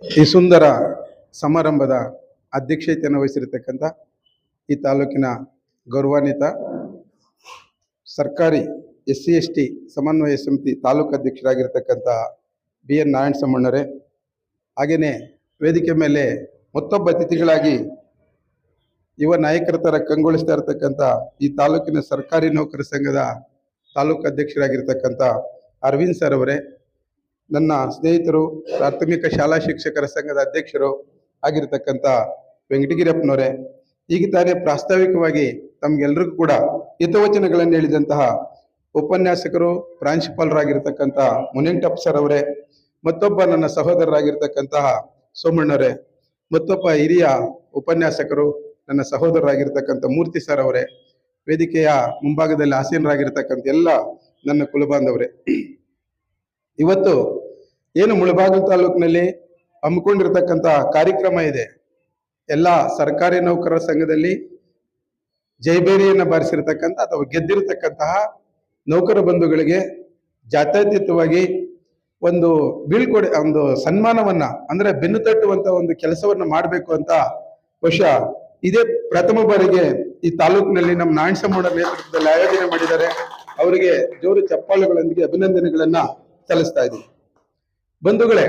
ಈ ಸುಂದರ ಸಮಾರಂಭದ ಅಧ್ಯಕ್ಷತೆಯನ್ನು ವಹಿಸಿರತಕ್ಕಂಥ ಈ ತಾಲೂಕಿನ ಗೌರವಾನ್ವಿತ ಸರ್ಕಾರಿ ಎಸ್ ಸಿ ಎಸ್ ಟಿ ಸಮನ್ವಯ ಸಮಿತಿ ತಾಲೂಕು ಅಧ್ಯಕ್ಷರಾಗಿರ್ತಕ್ಕಂಥ ಬಿ ಎನ್ ನಾರಾಯಣ ಸಮ್ಮಣ್ಣರೇ, ಹಾಗೆಯೇ ವೇದಿಕೆ ಮೇಲೆ ಮತ್ತೊಬ್ಬ ಅತಿಥಿಗಳಾಗಿ ಯುವ ನಾಯಕರ ಥರ ಕಂಗೊಳಿಸ್ತಾ ಇರತಕ್ಕಂಥ ಈ ತಾಲೂಕಿನ ಸರ್ಕಾರಿ ನೌಕರ ಸಂಘದ ತಾಲೂಕು ಅಧ್ಯಕ್ಷರಾಗಿರ್ತಕ್ಕಂಥ ಅರವಿಂದ್ ಸರ್ ಅವರೇ ನನ್ನ ಸ್ನೇಹಿತರು, ಪ್ರಾಥಮಿಕ ಶಾಲಾ ಶಿಕ್ಷಕರ ಸಂಘದ ಅಧ್ಯಕ್ಷರು ಆಗಿರತಕ್ಕಂಥ ವೆಂಕಟಗಿರಪ್ಪನವರೇ ಈಗ ತಾನೇ ಪ್ರಾಸ್ತಾವಿಕವಾಗಿ ತಮಗೆಲ್ಲರಿಗೂ ಕೂಡ ಹಿತವಚನಗಳನ್ನು ಹೇಳಿದಂತಹ ಉಪನ್ಯಾಸಕರು ಪ್ರಾಂಶುಪಾಲರಾಗಿರ್ತಕ್ಕಂಥ ಮುನಿಂಟಪ್ಪ ಸರ್ ಅವರೇ, ಮತ್ತೊಬ್ಬ ನನ್ನ ಸಹೋದರರಾಗಿರ್ತಕ್ಕಂತಹ ಸೋಮಣ್ಣವರೇ ಮತ್ತೊಬ್ಬ ಹಿರಿಯ ಉಪನ್ಯಾಸಕರು ನನ್ನ ಸಹೋದರರಾಗಿರ್ತಕ್ಕಂಥ ಮೂರ್ತಿ ಸರ್ ಅವರೇ, ವೇದಿಕೆಯ ಮುಂಭಾಗದಲ್ಲಿ ಆಸೀನರಾಗಿರ್ತಕ್ಕಂಥ ಎಲ್ಲ ನನ್ನ ಕುಲಬಾಂಧವರೇ. ಇವತ್ತು ಏನು ಮುಳಬಾಗಿಲು ತಾಲೂಕಿನಲ್ಲಿ ಹಮ್ಮಿಕೊಂಡಿರ್ತಕ್ಕಂಥ ಕಾರ್ಯಕ್ರಮ ಇದೆ. ಎಲ್ಲ ಸರ್ಕಾರಿ ನೌಕರರ ಸಂಘದಲ್ಲಿ ಜೈಬೇರಿಯನ್ನು ಬಾರಿಸಿರ್ತಕ್ಕಂಥ ಅಥವಾ ಗೆದ್ದಿರತಕ್ಕಂತಹ ನೌಕರ ಬಂಧುಗಳಿಗೆ ಜಾತ್ಯತೀತವಾಗಿ ಒಂದು ಬೀಳ್ಕೊಡೆ ಒಂದು ಸನ್ಮಾನವನ್ನ, ಅಂದ್ರೆ ಬೆನ್ನು ತಟ್ಟುವಂತ ಒಂದು ಕೆಲಸವನ್ನ ಮಾಡಬೇಕು ಅಂತ ಬಹುಶಃ ಇದೇ ಪ್ರಥಮ ಬಾರಿಗೆ ಈ ತಾಲೂಕಿನಲ್ಲಿ ನಮ್ಮ ನಾರಾಯಣಸಮ್ಮನ ನೇತೃತ್ವದಲ್ಲಿ ಆಯೋಜನೆ ಮಾಡಿದ್ದಾರೆ. ಅವರಿಗೆ ಜೋರು ಚಪ್ಪಾಳುಗಳೊಂದಿಗೆ ಅಭಿನಂದನೆಗಳನ್ನ ಸಲ್ಲಿಸ್ತಾ ಇದ್ದೀವಿ ಬಂಧುಗಳೇ,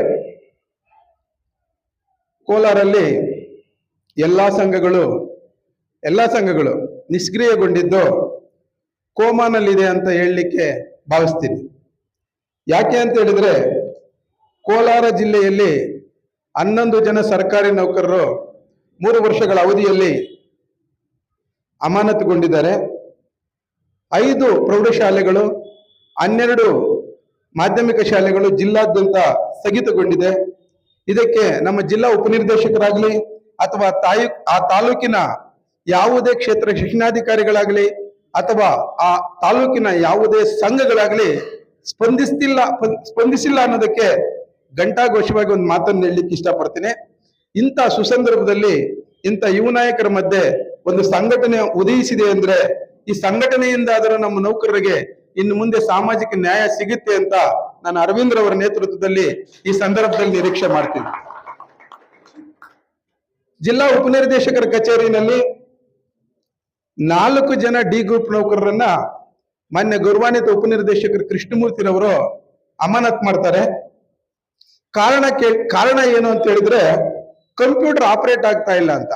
ಕೋಲಾರಲ್ಲಿ ಎಲ್ಲಾ ಸಂಘಗಳು, ಎಲ್ಲ ಸಂಘಗಳು ನಿಷ್ಕ್ರಿಯಗೊಂಡಿದ್ದು ಕೋಮಾನಲ್ಲಿದೆ ಅಂತ ಹೇಳಲಿಕ್ಕೆ ಭಾವಿಸ್ತೀನಿ. ಯಾಕೆ ಅಂತ ಹೇಳಿದ್ರೆ, ಕೋಲಾರ ಜಿಲ್ಲೆಯಲ್ಲಿ ಹನ್ನೊಂದು ಜನ ಸರ್ಕಾರಿ ನೌಕರರು ಮೂರು ವರ್ಷಗಳ ಅವಧಿಯಲ್ಲಿ ಅಮಾನತುಗೊಂಡಿದ್ದಾರೆ. ಐದು ಪ್ರೌಢಶಾಲೆಗಳು, ಹನ್ನೆರಡು ಮಾಧ್ಯಮಿಕ ಶಾಲೆಗಳು ಜಿಲ್ಲಾದ್ಯಂತ ಸ್ಥಗಿತಗೊಂಡಿದೆ. ಇದಕ್ಕೆ ನಮ್ಮ ಜಿಲ್ಲಾ ಉಪನಿರ್ದೇಶಕರಾಗ್ಲಿ ಅಥವಾ ತಾಯಿ, ಆ ತಾಲೂಕಿನ ಯಾವುದೇ ಕ್ಷೇತ್ರ ಶಿಕ್ಷಣಾಧಿಕಾರಿಗಳಾಗ್ಲಿ ಅಥವಾ ಆ ತಾಲೂಕಿನ ಯಾವುದೇ ಸಂಘಗಳಾಗಲಿ ಸ್ಪಂದಿಸ್ತಿಲ್ಲ ಸ್ಪಂದಿಸಿಲ್ಲ ಅನ್ನೋದಕ್ಕೆ ಘಂಟಾಘೋಷವಾಗಿ ಒಂದು ಮಾತನ್ನು ಹೇಳಲಿಕ್ಕೆ ಇಷ್ಟಪಡ್ತೀನಿ. ಇಂಥ ಸುಸಂದರ್ಭದಲ್ಲಿ ಇಂಥ ಯುವ ನಾಯಕರ ಮಧ್ಯೆ ಒಂದು ಸಂಘಟನೆ ಉದಯಿಸಿದೆ ಅಂದ್ರೆ ಈ ಸಂಘಟನೆಯಿಂದಾದರೂ ನಮ್ಮ ನೌಕರರಿಗೆ ಇನ್ನು ಮುಂದೆ ಸಾಮಾಜಿಕ ನ್ಯಾಯ ಸಿಗುತ್ತೆ ಅಂತ ನಾನು ಅರವಿಂದ್ ಅವರ ನೇತೃತ್ವದಲ್ಲಿ ಈ ಸಂದರ್ಭದಲ್ಲಿ ನಿರೀಕ್ಷೆ ಮಾಡ್ತೀನಿ. ಜಿಲ್ಲಾ ಉಪನಿರ್ದೇಶಕರ ಕಚೇರಿನಲ್ಲಿ ನಾಲ್ಕು ಜನ ಡಿ ಗ್ರೂಪ್ ನೌಕರರನ್ನ ಮಾನ್ಯ ಗೌರವಾನ್ವಿತ ಉಪನಿರ್ದೇಶಕರು ಕೃಷ್ಣಮೂರ್ತಿರವರು ಅಮಾನತ್ ಮಾಡ್ತಾರೆ. ಕಾರಣ ಕಾರಣ ಏನು ಅಂತ ಹೇಳಿದ್ರೆ ಕಂಪ್ಯೂಟರ್ ಆಪರೇಟ್ ಆಗ್ತಾ ಇಲ್ಲ ಅಂತ.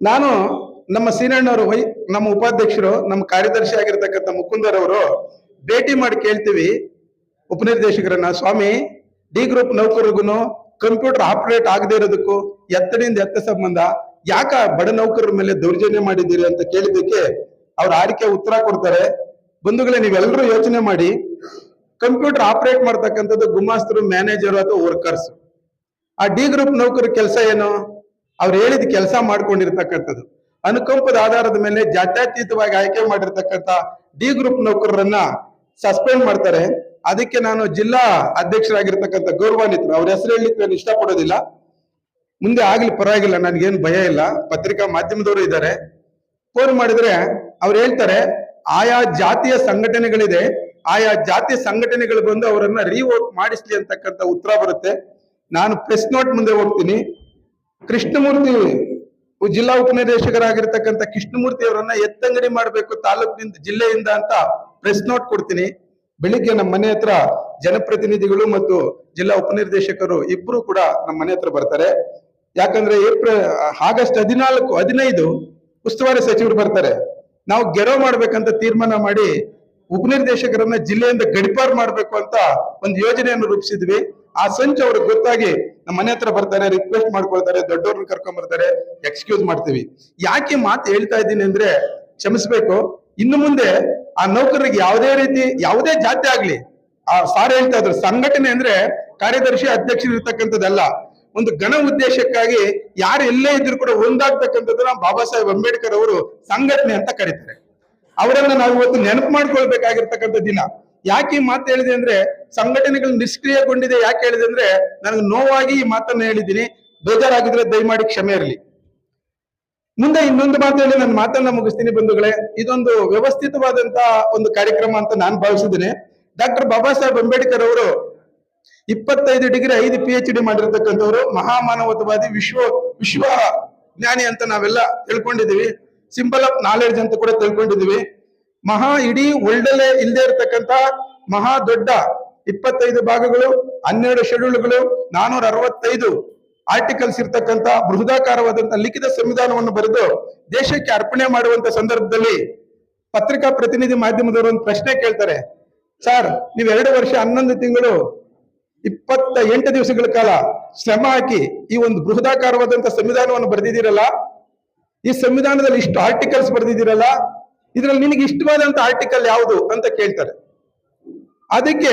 ನಾನು ನಮ್ಮ ಸೀನಣ್ಣವರು ವೈ, ನಮ್ಮ ಉಪಾಧ್ಯಕ್ಷರು, ನಮ್ಮ ಕಾರ್ಯದರ್ಶಿ ಆಗಿರ್ತಕ್ಕಂಥ ಮುಕುಂದರವರು ಭೇಟಿ ಮಾಡಿ ಕೇಳ್ತೀವಿ. ಉಪನಿರ್ದೇಶಕರನ್ನ, ಸ್ವಾಮಿ, ಡಿ ಗ್ರೂಪ್ ನೌಕರಿಗೂ ಕಂಪ್ಯೂಟರ್ ಆಪರೇಟ್ ಆಗದೆ ಇರೋದಕ್ಕೂ ಎತ್ತಡಿಂದ ಎತ್ತ ಸಂಬಂಧ ಯಾಕ ಬಡ ನೌಕರರ ಮೇಲೆ ದೌರ್ಜನ್ಯ ಮಾಡಿದ್ದೀರಿ ಅಂತ ಕೇಳಿದ್ದಕ್ಕೆ ಅವ್ರ ಆರಿಕೆ ಉತ್ತರ ಕೊಡ್ತಾರೆ. ಬಂಧುಗಳೇ ನೀವೆಲ್ಲರೂ ಯೋಚನೆ ಮಾಡಿ. ಕಂಪ್ಯೂಟರ್ ಆಪರೇಟ್ ಮಾಡ್ತಕ್ಕಂಥದ್ದು ಗುಮಾಸ್ತರು, ಮ್ಯಾನೇಜರ್ ಅಥವಾ ವರ್ಕರ್ಸ್. ಆ ಡಿ ಗ್ರೂಪ್ ನೌಕರ ಕೆಲಸ ಏನು? ಅವ್ರು ಹೇಳಿದ ಕೆಲಸ ಮಾಡ್ಕೊಂಡಿರ್ತಕ್ಕಂಥದ್ದು. ಅನುಕಂಪದ ಆಧಾರದ ಮೇಲೆ ಜಾತ್ಯತೀತವಾಗಿ ಆಯ್ಕೆ ಮಾಡಿರ್ತಕ್ಕಂಥ ಡಿ ಗ್ರೂಪ್ ನೌಕರರನ್ನ ಸಸ್ಪೆಂಡ್ ಮಾಡ್ತಾರೆ. ಅದಕ್ಕೆ ನಾನು ಜಿಲ್ಲಾ ಅಧ್ಯಕ್ಷರಾಗಿರ್ತಕ್ಕಂಥ ಗೌರವಾನ್ವಿತರು ಅವ್ರ ಹೆಸರು ಹೇಳಲಿಕ್ಕೆ ನಾನು ಇಷ್ಟಪಡೋದಿಲ್ಲ. ಮುಂದೆ ಆಗ್ಲಿ ಪರವಾಗಿಲ್ಲ, ನನ್ಗೇನು ಭಯ ಇಲ್ಲ. ಪತ್ರಿಕಾ ಮಾಧ್ಯಮದವರು ಇದ್ದಾರೆ. ಫೋನ್ ಮಾಡಿದ್ರೆ ಅವ್ರು ಹೇಳ್ತಾರೆ, ಆಯಾ ಜಾತಿಯ ಸಂಘಟನೆಗಳಿದೆ. ಆಯಾ ಜಾತಿಯ ಸಂಘಟನೆಗಳು ಬಂದು ಅವರನ್ನ ರಿವೋಟ್ ಮಾಡಿಸ್ಲಿ ಅಂತಕ್ಕಂಥ ಉತ್ತರ ಬರುತ್ತೆ. ನಾನು ಪ್ರೆಸ್ ನೋಟ್ ಮುಂದೆ ಹೋಗ್ತೀನಿ. ಕೃಷ್ಣಮೂರ್ತಿ ಜಿಲ್ಲಾ ಉಪನಿರ್ದೇಶಕರಾಗಿರ್ತಕ್ಕಂಥ ಕೃಷ್ಣಮೂರ್ತಿ ಅವರನ್ನ ಎತ್ತಂಗಡಿ ಮಾಡಬೇಕು ತಾಲೂಕಿನಿಂದ ಜಿಲ್ಲೆಯಿಂದ ಅಂತ ಪ್ರೆಸ್ ನೋಟ್ ಕೊಡ್ತೀನಿ. ಬೆಳಿಗ್ಗೆ ನಮ್ಮ ಮನೆ ಹತ್ರ ಜನಪ್ರತಿನಿಧಿಗಳು ಮತ್ತು ಜಿಲ್ಲಾ ಉಪನಿರ್ದೇಶಕರು ಇಬ್ರು ಕೂಡ ನಮ್ಮ ಮನೆ ಹತ್ರ ಬರ್ತಾರೆ. ಯಾಕಂದ್ರೆ ಏಪ್ರಿಲ್, ಆಗಸ್ಟ್ ಹದಿನಾಲ್ಕು, ಹದಿನೈದು ಉಸ್ತುವಾರಿ ಸಚಿವರು ಬರ್ತಾರೆ. ನಾವು ಗೆರೋ ಮಾಡ್ಬೇಕಂತ ತೀರ್ಮಾನ ಮಾಡಿ ಉಪನಿರ್ದೇಶಕರನ್ನ ಜಿಲ್ಲೆಯಿಂದ ಗಡಿಪಾರು ಮಾಡ್ಬೇಕು ಅಂತ ಒಂದು ಯೋಜನೆಯನ್ನು ರೂಪಿಸಿದ್ವಿ. ಆ ಸಂಚು ಅವ್ರಿಗೆ ಗೊತ್ತಾಗಿ ನಮ್ಮ ಮನೆ ಹತ್ರ ಬರ್ತಾರೆ ರಿಕ್ವೆಸ್ಟ್ ಮಾಡ್ಕೊಳ್ತಾರೆ, ದೊಡ್ಡವ್ರನ್ನ ಕರ್ಕೊಂಡ್ ಬರ್ತಾರೆ ಎಕ್ಸ್ಕ್ಯೂಸ್ ಮಾಡ್ತೀವಿ. ಯಾಕೆ ಮಾತು ಹೇಳ್ತಾ ಇದ್ದೀನಿ ಅಂದ್ರೆ ಕ್ಷಮಿಸ್ಬೇಕು. ಇನ್ನು ಮುಂದೆ ಆ ನೌಕರರಿಗೆ ಯಾವುದೇ ರೀತಿ, ಯಾವುದೇ ಜಾತಿ ಆಗ್ಲಿ, ಆ ಸಾರ್ ಹೇಳ್ತಾ ಇದ್ರು, ಸಂಘಟನೆ ಅಂದ್ರೆ ಕಾರ್ಯದರ್ಶಿ ಅಧ್ಯಕ್ಷರು ಇರ್ತಕ್ಕಂಥದ್ದಲ್ಲ ಒಂದು ಘನ ಉದ್ದೇಶಕ್ಕಾಗಿ ಯಾರು ಎಲ್ಲೇ ಇದ್ರು ಕೂಡ ಒಂದಾಗ್ತಕ್ಕಂಥದ್ದನ್ನ ಬಾಬಾ ಸಾಹೇಬ್ ಅಂಬೇಡ್ಕರ್ ಅವರು ಸಂಘಟನೆ ಅಂತ ಕರೀತಾರೆ. ಅವರನ್ನ ನಾವು ಇವತ್ತು ನೆನಪು ಮಾಡ್ಕೊಳ್ಬೇಕಾಗಿರ್ತಕ್ಕಂಥ ದಿನ. ಯಾಕೆ ಮಾತು ಹೇಳಿದೆ ಅಂದ್ರೆ ಸಂಘಟನೆಗಳು ನಿಷ್ಕ್ರಿಯಗೊಂಡಿದೆ. ಯಾಕೆ ಹೇಳಿದೆ ಅಂದ್ರೆ ನನಗೆ ನೋವಾಗಿ ಈ ಮಾತನ್ನ ಹೇಳಿದ್ದೀನಿ. ಬೇಜಾರಾಗಿದ್ರೆ ದಯಮಾಡಿ ಕ್ಷಮೆ ಇರಲಿ. ಮುಂದೆ ಇನ್ನೊಂದು ಮಾತು ಹೇಳಿ ನನ್ನ ಮಾತನ್ನ ಮುಗಿಸ್ತೀನಿ ಬಂಧುಗಳೇ. ಇದೊಂದು ವ್ಯವಸ್ಥಿತವಾದಂತಹ ಒಂದು ಕಾರ್ಯಕ್ರಮ ಅಂತ ನಾನು ಭಾವಿಸಿದ್ದೇನೆ. ಡಾಕ್ಟರ್ ಬಾಬಾ ಸಾಹೇಬ್ ಅಂಬೇಡ್ಕರ್ ಅವರು ಇಪ್ಪತ್ತೈದು ಡಿಗ್ರಿ ಐದು ಪಿ ಎಚ್ ಡಿ ಮಾಡಿರ್ತಕ್ಕಂಥವ್ರು, ಮಹಾಮಾನವತವಾದಿ, ವಿಶ್ವ ವಿಶ್ವ ಜ್ಞಾನಿ ಅಂತ ನಾವೆಲ್ಲ ತಿಳ್ಕೊಂಡಿದೀವಿ ಸಿಂಬಲ್ ಆಫ್ ನಾಲೆಡ್ಜ್ ಅಂತ ಕೂಡ ತಿಳ್ಕೊಂಡಿದೀವಿ ಮಹಾ ಇಡೀ ವರ್ಲ್ಡಲ್ಲೇ ಇಲ್ಲದೆ ಇರತಕ್ಕಂತ ಮಹಾ ದೊಡ್ಡ ಇಪ್ಪತ್ತೈದು ಭಾಗಗಳು, ಹನ್ನೆರಡು ಶೆಡ್ಯೂಲ್ಗಳು ನಾನೂರ ಅರವತ್ತೈದು ಆರ್ಟಿಕಲ್ಸ್ ಇರ್ತಕ್ಕಂತ ಬೃಹದಾಕಾರವಾದಂತಹ ಲಿಖಿತ ಸಂವಿಧಾನವನ್ನು ಬರೆದು ದೇಶಕ್ಕೆ ಅರ್ಪಣೆ ಮಾಡುವಂತ ಸಂದರ್ಭದಲ್ಲಿ ಪತ್ರಿಕಾ ಪ್ರತಿನಿಧಿ ಮಾಧ್ಯಮದವರು ಒಂದು ಪ್ರಶ್ನೆ ಕೇಳ್ತಾರೆ. ಸರ್, ನೀವು ಎರಡು ವರ್ಷ ಹನ್ನೊಂದು ತಿಂಗಳು ಇಪ್ಪತ್ತ ಎಂಟು ದಿವಸಗಳ ಕಾಲ ಶ್ರಮ ಹಾಕಿ ಈ ಒಂದು ಬೃಹದಾಕಾರವಾದಂತಹ ಸಂವಿಧಾನವನ್ನು ಬರೆದಿದ್ದೀರಲ್ಲ? ಈ ಸಂವಿಧಾನದಲ್ಲಿ ಇಷ್ಟು ಆರ್ಟಿಕಲ್ಸ್ ಬರೆದಿದ್ದೀರಲ್ಲ? ಇದರಲ್ಲಿ ನಿನಗೆ ಇಷ್ಟವಾದಂತ ಆರ್ಟಿಕಲ್ ಯಾವುದು? ಅಂತ ಕೇಳ್ತಾರೆ. ಅದಕ್ಕೆ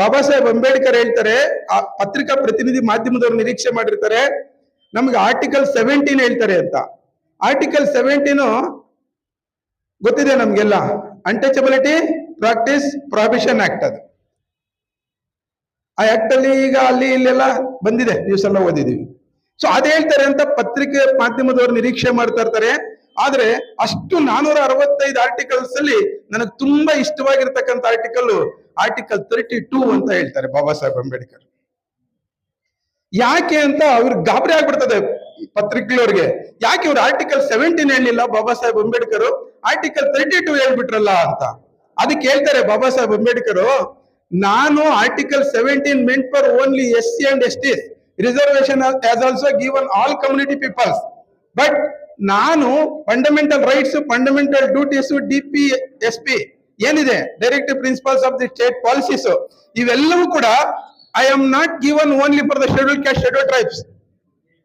ಬಾಬಾ ಸಾಹೇಬ್ ಅಂಬೇಡ್ಕರ್ ಹೇಳ್ತಾರೆ, ಆ ಪತ್ರಿಕಾ ಪ್ರತಿನಿಧಿ ಮಾಧ್ಯಮದವರು ನಿರೀಕ್ಷೆ ಮಾಡಿರ್ತಾರೆ, ನಮ್ಗೆ ಆರ್ಟಿಕಲ್ ಸೆವೆಂಟೀನ್ ಹೇಳ್ತಾರೆ ಅಂತ. ಆರ್ಟಿಕಲ್ ಸೆವೆಂಟೀನು ಗೊತ್ತಿದೆ ನಮ್ಗೆಲ್ಲ? ಅನ್ಟಚಬಿಲಿಟಿ ಪ್ರಾಕ್ಟೀಸ್ ಪ್ರೊಹಿಬಿಷನ್ ಆಕ್ಟ್ ಅದು. ಆ ಆಕ್ಟ್ ಅಲ್ಲಿ ಈಗ ಅಲ್ಲಿ ಇಲ್ಲೆಲ್ಲ ಬಂದಿದೆ ನ್ಯೂಸ್ ಎಲ್ಲ ಓದಿದೀವಿ ಸೊ ಅದೇ ಹೇಳ್ತಾರೆ ಅಂತ ಪತ್ರಿಕೆ ಮಾಧ್ಯಮದವರು ನಿರೀಕ್ಷೆ ಮಾಡ್ತಾ ಇರ್ತಾರೆ. ಆದ್ರೆ ಅಷ್ಟು ನಾನೂರ ಅರವತ್ತೈದು ಆರ್ಟಿಕಲ್ಸ್ ಅಲ್ಲಿ ನನಗೆ ತುಂಬಾ ಇಷ್ಟವಾಗಿರ್ತಕ್ಕಂಥ ಆರ್ಟಿಕಲ್ ಆರ್ಟಿಕಲ್ ತರ್ಟಿ ಟೂ ಅಂತ ಹೇಳ್ತಾರೆ ಬಾಬಾ ಸಾಹೇಬ್ ಅಂಬೇಡ್ಕರ್. ಯಾಕೆ ಅಂತ ಅವ್ರಿಗೆ ಗಾಬರಿ ಆಗ್ಬಿಡ್ತದೆ ಪತ್ರಿಕೆಗಳವ್ರಿಗೆ. ಯಾಕೆ ಇವ್ರು ಆರ್ಟಿಕಲ್ ಸೆವೆಂಟೀನ್ ಹೇಳಿಲ್ಲ Baba Saheb Ambedkar? Article thirty two ಹೇಳ್ಬಿಟ್ರಲ್ಲ ಅಂತ. ಅದಕ್ಕೆ ಹೇಳ್ತಾರೆ ಬಾಬಾ ಸಾಹೇಬ್ ಅಂಬೇಡ್ಕರ್, ನಾನು article seventeen meant for only S C and S T reservation as also given all community peoples but ನಾನು fundamental rights fundamental duties D P S P ಏನಿದೆ? Directive principles of the state policies ಇವೆಲ್ಲವೂ ಕೂಡ I am not given only for the schedule caste schedule tribes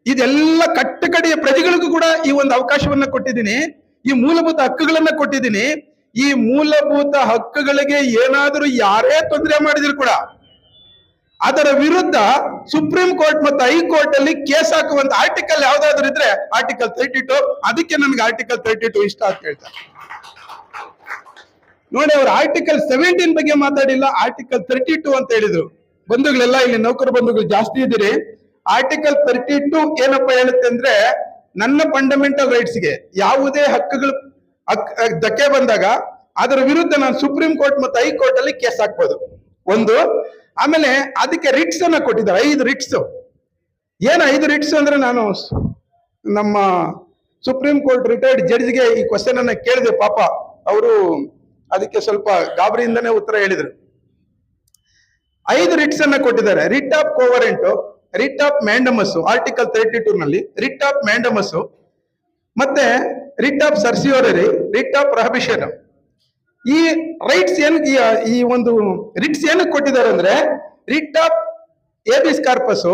ಇದೆಲ್ಲ ಕಟ್ಟಕಡೆಯ ಪ್ರಜೆಗಳಿಗೂ ಕೂಡ ಈ ಒಂದು ಅವಕಾಶವನ್ನ ಕೊಟ್ಟಿದ್ದೀನಿ. ಈ ಮೂಲಭೂತ ಹಕ್ಕುಗಳನ್ನ ಕೊಟ್ಟಿದ್ದೀನಿ. ಈ ಮೂಲಭೂತ ಹಕ್ಕುಗಳಿಗೆ ಏನಾದರೂ ಯಾರೇ ತೊಂದರೆ ಮಾಡಿದ್ರು ಕೂಡ ಅದರ ವಿರುದ್ಧ ಸುಪ್ರೀಂ ಕೋರ್ಟ್ ಮತ್ತು ಹೈಕೋರ್ಟ್ ಅಲ್ಲಿ ಕೇಸ್ ಹಾಕುವಂತ ಆರ್ಟಿಕಲ್ ಯಾವ್ದಾದ್ರು ಇದ್ರೆ ಆರ್ಟಿಕಲ್ ತರ್ಟಿ ಟು ಅದಕ್ಕೆ ನನಗೆ ಆರ್ಟಿಕಲ್ ತರ್ಟಿ ಟು ಇಷ್ಟ ಅಂತ ಹೇಳ್ತಾರೆ. ನೋಡಿ, ಅವ್ರು ಆರ್ಟಿಕಲ್ ಸೆವೆಂಟೀನ್ ಬಗ್ಗೆ ಮಾತಾಡಿಲ್ಲ ಆರ್ಟಿಕಲ್ ತರ್ಟಿ ಟು ಅಂತ ಹೇಳಿದ್ರು. ಬಂಧುಗಳೆಲ್ಲ ಇಲ್ಲಿ ನೌಕರ ಬಂಧುಗಳು ಜಾಸ್ತಿ ಇದ್ದೀರಿ. ಆರ್ಟಿಕಲ್ ತರ್ಟಿ ಟು ಏನಪ್ಪ ಹೇಳುತ್ತೆ ಅಂದ್ರೆ, ನನ್ನ ಫಂಡಮೆಂಟಲ್ ರೈಟ್ಸ್ಗೆ ಯಾವುದೇ ಹಕ್ಕುಗಳು, ಹಕ್- ಧಕ್ಕೆ ಬಂದಾಗ ಅದರ ವಿರುದ್ಧ ನಾನು ಸುಪ್ರೀಂ ಕೋರ್ಟ್ ಮತ್ತು ಹೈಕೋರ್ಟ್ ಅಲ್ಲಿ ಕೇಸ್ ಹಾಕ್ಬೋದು. ಒಂದು ಆಮೇಲೆ ಅದಕ್ಕೆ ರಿಟ್ಸ್ ಅನ್ನ ಕೊಟ್ಟಿದ್ದಾರೆ. ಐದು ರಿಟ್ಸ್ ಏನು ಐದು ರಿಟ್ಸ್ ಅಂದ್ರೆ ನಾನು ನಮ್ಮ ಸುಪ್ರೀಂ ಕೋರ್ಟ್ ರಿಟೈರ್ಡ್ ಜಡ್ಜ್ಗೆ ಈ ಕ್ವಶನ್ ಅನ್ನ ಕೇಳಿದೆ. ಪಾಪ ಅವರು ಅದಕ್ಕೆ ಸ್ವಲ್ಪ ಗಾಬರಿಯಿಂದನೇ ಉತ್ತರ ಹೇಳಿದರು. ಐದು ರಿಟ್ಸ್ ಅನ್ನ ಕೊಟ್ಟಿದ್ದಾರೆ. Writ of quo warranto writ of mandamus article thirty two ನಲ್ಲಿ ರಿಟ್ ಆಫ್ ಮ್ಯಾಂಡಮಸ್ ಮತ್ತೆ writ of certiorari writ of prohibition ಈ ರೈಟ್ಸ್ ಏನ್, ಈ- ಒಂದು ರಿಟ್ಸ್ ಏನಕ್ಕೆ ಕೊಟ್ಟಿದ್ದಾರೆ ಅಂದ್ರೆ ರಿಟ್ ಆಫ್ ಎಬಿಸ್ ಕಾರ್ಪಸ್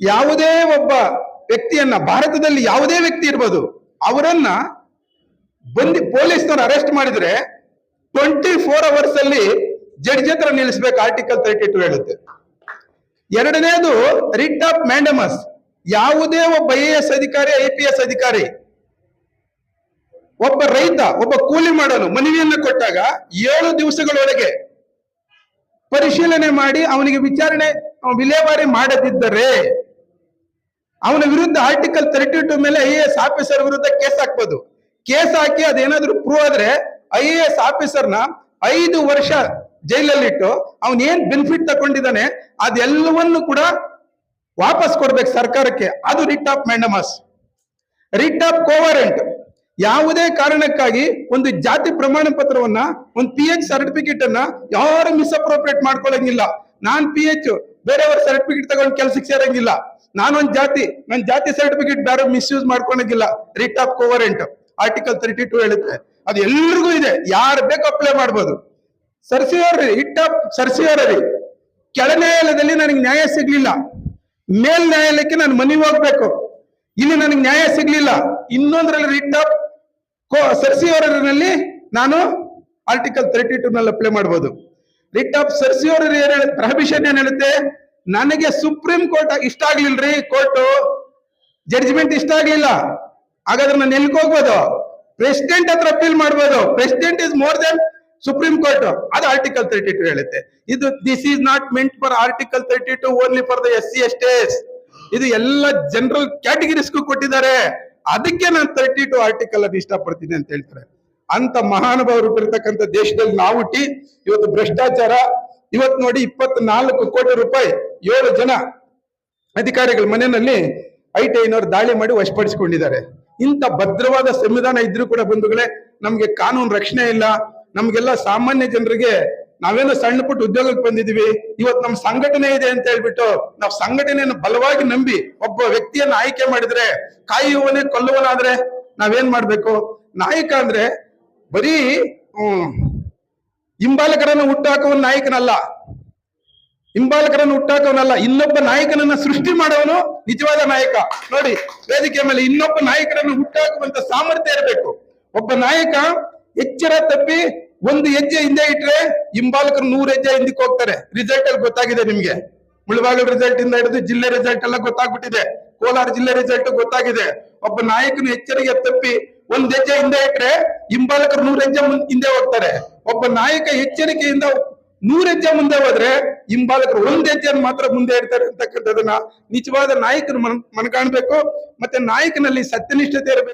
ಯಾವುದೇ ಒಬ್ಬ ವ್ಯಕ್ತಿಯನ್ನ, ಭಾರತದಲ್ಲಿ ಯಾವುದೇ ವ್ಯಕ್ತಿ ಇರ್ಬೋದು, ಅವರನ್ನ ಬಂದಿ, ಪೊಲೀಸ್ನವ್ರು ಅರೆಸ್ಟ್ ಮಾಡಿದ್ರೆ ಟ್ವೆಂಟಿ ಫೋರ್ ಅವರ್ಸ್ ಅಲ್ಲಿ ಜಡ್ಜ್ ಹತ್ರ ನಿಲ್ಲಿಸ್ಬೇಕು ಆರ್ಟಿಕಲ್ ತರ್ಟಿ ಟು ಹೇಳುತ್ತೆ. ಎರಡನೇದು ರಿಟ್ ಆಫ್ ಮ್ಯಾಂಡಮಸ್ ಯಾವುದೇ ಒಬ್ಬ ಐ ಎಸ್ ಅಧಿಕಾರಿ ಐ ಪಿ ಎಸ್ ಅಧಿಕಾರಿ ಒಬ್ಬ ರೈತ, ಒಬ್ಬ ಕೂಲಿ ಮಾಡಲು ಮನವಿಯನ್ನ ಕೊಟ್ಟಾಗ ಏಳು ದಿವಸಗಳೊಳಗೆ ಪರಿಶೀಲನೆ ಮಾಡಿ ಅವನಿಗೆ ವಿಚಾರಣೆ ವಿಲೇವಾರಿ ಮಾಡದಿದ್ದರೆ ಅವನ ವಿರುದ್ಧ ಆರ್ಟಿಕಲ್ ತರ್ಟಿ ಟು ಮೇಲೆ ಐ ಎ ಎಸ್ ಆಫೀಸರ್ ವಿರುದ್ಧ ಕೇಸ್ ಹಾಕ್ಬೋದು. ಕೇಸ್ ಹಾಕಿ ಅದೇನಾದ್ರೂ ಪ್ರೂವ್ ಆದ್ರೆ ಐ ಎ ಎಸ್ ಆಫೀಸರ್ನ ಐದು ವರ್ಷ ಜೈಲಲ್ಲಿಟ್ಟು ಅವನ್ ಏನ್ ಬೆನಿಫಿಟ್ ತಗೊಂಡಿದ್ದಾನೆ ಅದೆಲ್ಲವನ್ನು ಕೂಡ ವಾಪಸ್ ಕೊಡ್ಬೇಕು ಸರ್ಕಾರಕ್ಕೆ. ಅದು writ of mandamus writ of quo warranto ಯಾವುದೇ ಕಾರಣಕ್ಕಾಗಿ ಒಂದು ಜಾತಿ ಪ್ರಮಾಣ ಪತ್ರವನ್ನ, ಒಂದು ಪಿ ಎಚ್ ಸರ್ಟಿಫಿಕೇಟ್ ಅನ್ನ ಯಾರು ಮಿಸ್ಅಪ್ರೋಪ್ರಿಯೇಟ್ ಮಾಡ್ಕೊಳ್ಳಂಗಿಲ್ಲ. ನಾನ್ ಪಿ ಎಚ್ ಬೇರೆಯವ್ರ ಸರ್ಟಿಫಿಕೇಟ್ ತಗೊಂಡು ಕೆಲ್ಸಕ್ಕೆ ಸೇರಂಗಿಲ್ಲ. ನಾನೊಂದ್ ಜಾತಿ, ನನ್ ಜಾತಿ ಸರ್ಟಿಫಿಕೇಟ್ ಬೇರೆ misuse ಮಾಡ್ಕೊಳಂಗಿಲ್ಲ. Writ of quo warranto article thirty two ಹೇಳುತ್ತೆ. ಅದು ಎಲ್ರಿಗೂ ಇದೆ. ಯಾರು ಬೇಕು ಅಪ್ಲೈ ಮಾಡ್ಬೋದು. ಸರ್ಸಿಯೋರಿ ಹಿಟ್ ಆಫ್ ಸರ್ಸಿಯೋರರಿ ಕೆಳ ನ್ಯಾಯಾಲಯದಲ್ಲಿ ನನಗೆ ನ್ಯಾಯ ಸಿಗ್ಲಿಲ್ಲ. ಮೇಲ್ ನ್ಯಾಯಾಲಯಕ್ಕೆ ನಾನು ಮನಿ ಹೋಗ್ಬೇಕು. ಇಲ್ಲಿ ನನಗೆ ನ್ಯಾಯ ಸಿಗ್ಲಿಲ್ಲ. ಇನ್ನೊಂದ್ರಲ್ಲಿ ರಿಟ್ ಆಫ್ ಸರ್ಸಿಯೋರನಲ್ಲಿ ನಾನು ಆರ್ಟಿಕಲ್ ತರ್ಟಿ ಟೂ ನಲ್ಲಿ ಅಪ್ಲೈ ಮಾಡಬಹುದು ರಿಟ್ ಆಫ್ ಸರ್ಸಿ ಏನ್ ಪ್ರಹಬಿಷನ್ ಏನ್ ಹೇಳುತ್ತೆ? ನನಗೆ ಸುಪ್ರೀಂ ಕೋರ್ಟ್ ಇಷ್ಟ ಆಗ್ಲಿಲ್ರಿ ಕೋರ್ಟ್ ಜಡ್ಜ್ಮೆಂಟ್ ಇಷ್ಟ ಆಗ್ಲಿಲ್ಲ. ಹಾಗಾದ್ರೆ ನಾನು ಎಲ್ಲಿಗೆ ಹೋಗ್ಬೋದು? ಪ್ರೆಸಿಡೆಂಟ್ ಹತ್ರ ಅಪೀಲ್ ಮಾಡ್ಬೋದು. President is more than supreme court ಅದು ಆರ್ಟಿಕಲ್ ತರ್ಟಿ ಟು ಹೇಳುತ್ತೆ. ಇದು this is not meant for article thirty two only for the S C S ಇದು ಎಲ್ಲ ಜನರಲ್ ಕ್ಯಾಟಗರೀಸ್ಗೂ ಕೊಟ್ಟಿದ್ದಾರೆ. ಅದಕ್ಕೆ ನಾನು ತರ್ಟಿ ಟು ಆರ್ಟಿಕಲ್ ಅನ್ನು ಇಷ್ಟಪಡ್ತೀನಿ ಅಂತ ಹೇಳ್ತಾರೆ. ಅಂತ ಮಹಾನುಭಾವರು ಬರ್ತಕ್ಕಂಥ ದೇಶದಲ್ಲಿ ನಾವು ಹುಟ್ಟಿ ಇವತ್ತು ಭ್ರಷ್ಟಾಚಾರ, ಇವತ್ ನೋಡಿ ಇಪ್ಪತ್ನಾಲ್ಕು ಕೋಟಿ ರೂಪಾಯಿ ಏಳು ಜನ ಅಧಿಕಾರಿಗಳ ಮನೆಯಲ್ಲಿ ಐ ಟಿ ಐನವರು ದಾಳಿ ಮಾಡಿ ವಶಪಡಿಸಿಕೊಂಡಿದ್ದಾರೆ. ಇಂಥ ಭದ್ರವಾದ ಸಂವಿಧಾನ ಇದ್ರೂ ಕೂಡ ಬಂಧುಗಳೇ, ನಮ್ಗೆ ಕಾನೂನು ರಕ್ಷಣೆ ಇಲ್ಲ, ನಮ್ಗೆಲ್ಲ ಸಾಮಾನ್ಯ ಜನರಿಗೆ ನಾವೇನೋ ಸಣ್ಣ ಪುಟ್ಟ ಉದ್ಯೋಗಕ್ಕೆ ಬಂದಿದೀವಿ ಇವತ್ತು ನಮ್ಮ ಸಂಘಟನೆ ಇದೆ ಅಂತ ಹೇಳ್ಬಿಟ್ಟು ನಾವು ಸಂಘಟನೆಯನ್ನು ಬಲವಾಗಿ ನಂಬಿ ಒಬ್ಬ ವ್ಯಕ್ತಿಯನ್ನ ಆಯ್ಕೆ ಮಾಡಿದ್ರೆ ಕಾಯುವನೇ ಕೊಲ್ಲುವನಾದ್ರೆ ನಾವೇನ್ ಮಾಡ್ಬೇಕು? ನಾಯಕ ಅಂದ್ರೆ ಬರೀ ಹಿಂಬಾಲಕರನ್ನು ಹುಟ್ಟಾಕುವ ನಾಯಕನಲ್ಲ. ಹಿಂಬಾಲಕರನ್ನು ಹುಟ್ಟಾಕವನಲ್ಲ. ಇನ್ನೊಬ್ಬ ನಾಯಕನನ್ನ ಸೃಷ್ಟಿ ಮಾಡೋನು ನಿಜವಾದ ನಾಯಕ. ನೋಡಿ, ವೇದಿಕೆ ಮೇಲೆ ಇನ್ನೊಬ್ಬ ನಾಯಕರನ್ನು ಹುಟ್ಟಾಕುವಂತ ಸಾಮರ್ಥ್ಯ ಇರಬೇಕು. ಒಬ್ಬ ನಾಯಕ ಎಚ್ಚರ ತಪ್ಪಿ ಒಂದು ಹೆಜ್ಜೆ ಹಿಂದೆ ಇಟ್ರೆ ಹಿಂಬಾಲಕರು ನೂರು ಹೆಜ್ಜೆ ಹಿಂದಕ್ಕೆ ಹೋಗ್ತಾರೆ. ರಿಸಲ್ಟ್ ಅಲ್ಲಿ ಗೊತ್ತಾಗಿದೆ ನಿಮ್ಗೆ. ಮುಳಬಾಗಲ್ ರಿಸಲ್ಟ್ ಇಂದ ಹಿಡಿದು ಜಿಲ್ಲೆ ರಿಸಲ್ಟ್ ಎಲ್ಲ ಗೊತ್ತಾಗ್ಬಿಟ್ಟಿದೆ. ಕೋಲಾರ ಜಿಲ್ಲೆ ರಿಸಲ್ಟ್ ಗೊತ್ತಾಗಿದೆ. ಒಬ್ಬ ನಾಯಕನ ಎಚ್ಚರಿಕೆ ತಪ್ಪಿ ಒಂದ್ ಹೆಜ್ಜೆ ಹಿಂದೆ ಇಟ್ರೆ ಹಿಂಬಾಲಕರು ನೂರು ಹೆಜ್ಜೆ ಹಿಂದೆ ಹೋಗ್ತಾರೆ. ಒಬ್ಬ ನಾಯಕ ಎಚ್ಚರಿಕೆಯಿಂದ ನೂರ್ ಹೆಜ್ಜೆ ಮುಂದೆ ಹೋದ್ರೆ ಹಿಂಬಾಲಕರು ಒಂದ್ ಹೆಜ್ಜೆ ಮಾತ್ರ ಮುಂದೆ ಇರ್ತಾರೆ ಅಂತಕ್ಕಂಥದನ್ನ ನಿಜವಾದ ನಾಯಕರು ಮನ್ ಮನಗಾಣ್ಬೇಕು. ಮತ್ತೆ ನಾಯಕನಲ್ಲಿ ಸತ್ಯನಿಷ್ಠತೆ ಇರಬೇಕು.